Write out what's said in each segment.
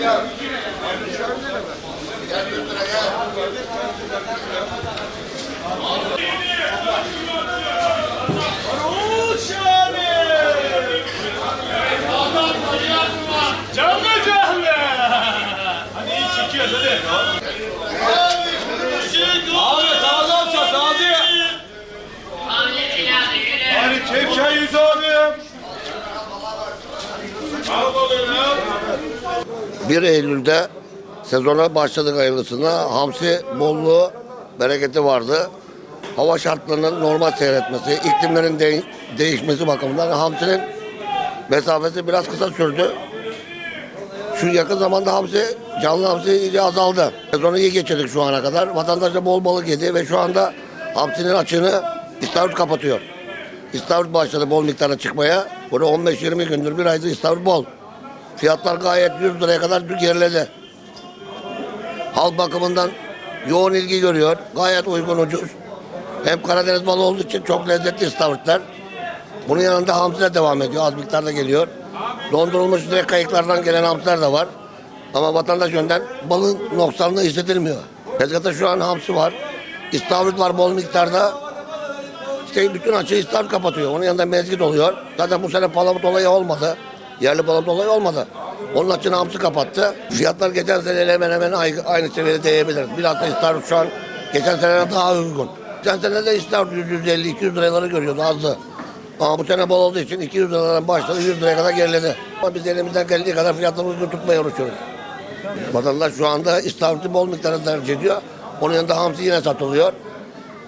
Ya, 50 lira ya. 1 Eylül'de sezona başladık hayırlısına. Hamsi bolluğu, bereketi vardı. Hava şartlarının normal seyretmesi, iklimlerin de- değişmesi bakımından hamsinin mesafesi biraz kısa sürdü. Şu yakın zamanda hamsi, canlı hamsi iyice azaldı. Sezonu iyi geçirdik şu ana kadar. Vatandaş da bol balık yedi ve şu anda hamsinin açığını istavrit kapatıyor. İstavrit başladı bol miktara çıkmaya. Burada 15-20 gündür bir aydır istavrit bol. Fiyatlar gayet 100 liraya kadar geriledi. Halk bakımından yoğun ilgi görüyor. Gayet uygun ucuz. Hem Karadeniz balı olduğu için çok lezzetli istavritler. Bunun yanında hamsiler devam ediyor. Az miktarda geliyor. Dondurulmuş direkt kayıklardan gelen hamsiler de var. Ama vatandaş yönden balın noksanlığı hissedilmiyor. Tezgahta şu an hamsi var. İstavrit var bol miktarda. İşte bütün açığı istavrit kapatıyor. Onun yanında mezgit oluyor. Zaten bu sene palamut olayı olmadı. Yerli palamut olayı olmadı. Onun açığını hamsi kapattı. Fiyatlar geçen seneyle hemen hemen aynı, seviyede diyebiliriz. Biraz da istavrit şu an geçen seneden daha uygun. Geçen sene de istavrit 150-200 liraları görüyordu azdı. Ama bu sene bol olduğu için 200 liradan başladı 100 liraya kadar geriledi. Ama biz elimizden geldiği kadar fiyatları uygun tutmaya uğraşıyoruz. Vatandaş şu anda istavriti bol miktarda tercih ediyor. Onun yanında hamsi yine satılıyor.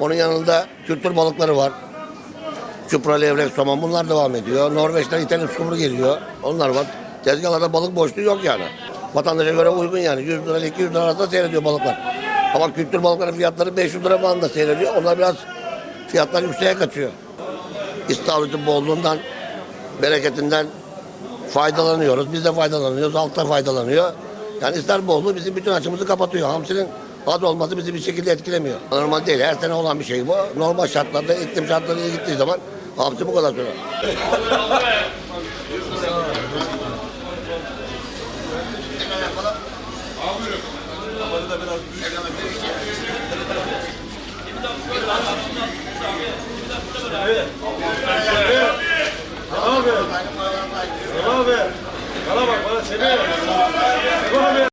Onun yanında kültür balıkları var. Çupra, levrek, somon bunlar devam ediyor. Norveç'ten İtalya skumru geliyor. Onlar var. Tezgahlarda balık boşluğu yok yani. Vatandaşa göre uygun yani. 100 lira ile 200 lira arasında seyrediyor balıklar. Ama kültür balıkların fiyatları 500 lira bandında seyrediyor. Onlar biraz fiyatlar yükseğe kaçıyor. İstavritin bolluğundan, bereketinden faydalanıyoruz. Biz de faydalanıyoruz. Halk da faydalanıyor. Yani ister bolluğu bizim bütün açımızı kapatıyor. Hamsinin az olması bizi bir şekilde etkilemiyor. Normal değil. Her sene olan bir şey bu. Normal şartlarda, iklim şartları gittiği zaman hamsi bu kadar sürer. Abi. Bana bak bana seni.